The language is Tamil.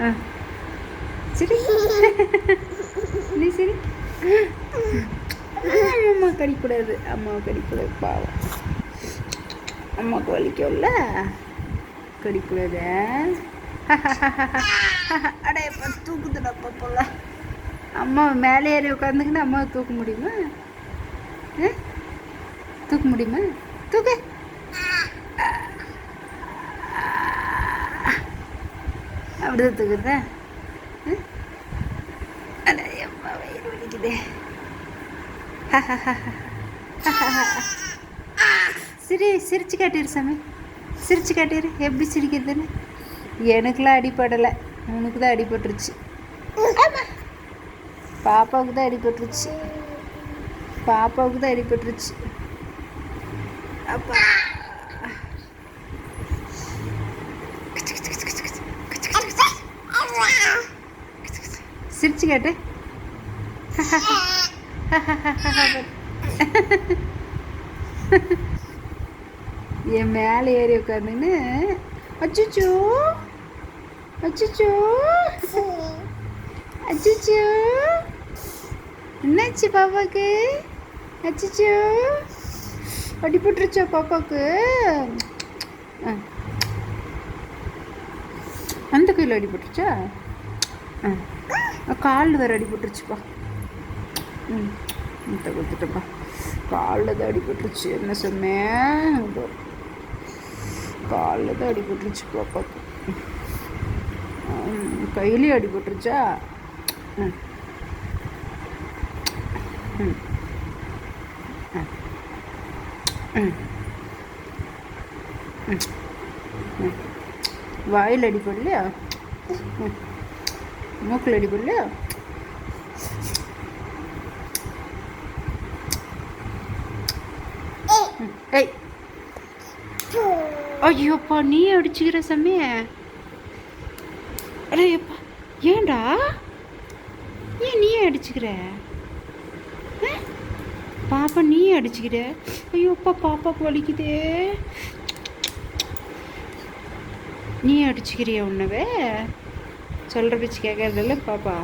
ஆ. சரி. நீ சரி. அம்மா கடிக்கூடாது. அம்மாவை கடிக்கூடாது பாவம். அம்மாவுக்கு வலிக்கும்ல. கடிக்கூடாது அடே இப்போ தூக்குதுடப்பா போல அம்மா மேலே ஏறி உட்காந்துக்கின்னு அம்மாவை தூக்க முடியுமா? ஆ? தூக்க முடியுமா? தூக்கு. அப்படிதான் தூக்குறதா அம்மா வயிறு வலிக்குதே சரி சிரிச்சு காட்டிரு சாமி சிரிச்சு காட்டிரு எப்படி சிரிக்கிறதுன்னு எனக்குலாம் அடிப்படலை உனக்கு தான் அடிபட்டுருச்சு பாப்பாவுக்கு தான் அடிபட்டுருச்சு பாப்பாவுக்கு தான் அடிபட்டுருச்சு அப்பா சிரிச்சு கேட்டு. என் மேலே ஏறி உட்காந்துன்னு அச்சுச்சோ அச்சுச்சோ அச்சுச்சோ. என்னாச்சு பாப்பாக்கு அச்சுச்சோ. அடிபட்டுருச்சா பாப்பாக்கு ஆ. அந்த கையில் அடிபட்டுருச்சா ஆ. காலில் வேறு அடிபட்டுருச்சுப்பா. ம் முட்டை கொடுத்துட்டப்பா காலில் தான் அடிபட்டுருச்சு. என்ன சொன்னேன் காலில் தான் அடிபட்டுருச்சு பாப்பாக்கு ம், அடிபட்டுருச்சா? ம். ம். ம் ம். ம். ம். வாயில் அடிபடலையா? ம். மூக்கில் அடிப்படல ஐயோப்பா நீ அடிச்சுக்கிற சமய. அடையப்பா ஏன்டா? ஏன் நீ அடிச்சுக்கிற? பாப்பா நீ அடிச்சுக்கிற? ஐயோப்பா பாப்பா வலிக்குதே. நீ அடிச்சுக்கிறிய உன்னவே? சொல்கிற பேச்சு கேட்கறதில்ல பாப்பா